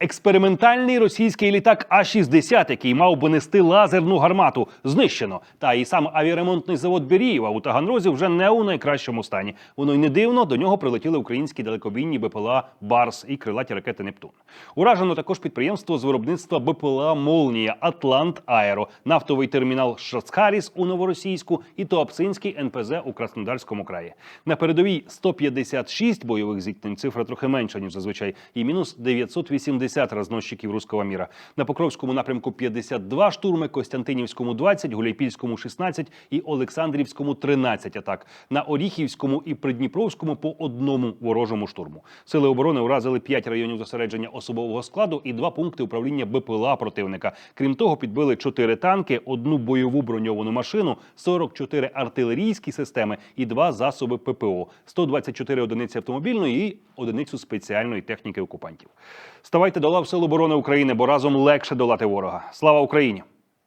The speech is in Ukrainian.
Експериментальний російський літак А-60, який мав би нести лазерну гармату, знищено. Та і сам авіаремонтний завод Берієва у Таганрозі вже не у найкращому стані. Воно й не дивно, до нього прилетіли українські далекобійні БПЛА Барс і крилаті ракети Нептун. Уражено також підприємство з виробництва БПЛА Молнія, Атлант Аеро, нафтовий термінал Шацхаріс у Новоросійську і Туапсинський НПЗ у Краснодарському краї. На передовій 156 бойових зіткнень, цифра трохи менша ніж зазвичай, і мінус 980 розносчиків руського міра. На Покровському напрямку 52 штурми, Костянтинівському 20, Гуляйпільському 16 і Олександрівському 13 атак. На Оріхівському і Придніпровському по одному ворожому штурму. Сили оборони уразили 5 районів зосередження особового складу і два пункти управління БПЛА противника. Крім того, підбили 4 танки, одну бойову броньовану машину, 44 артилерійські системи і два засоби ППО, 124 одиниці автомобільної і одиницю спеціальної техніки окупантів. Ставайте до лав Сил оборони України, бо разом легше долати ворога. Слава Україні!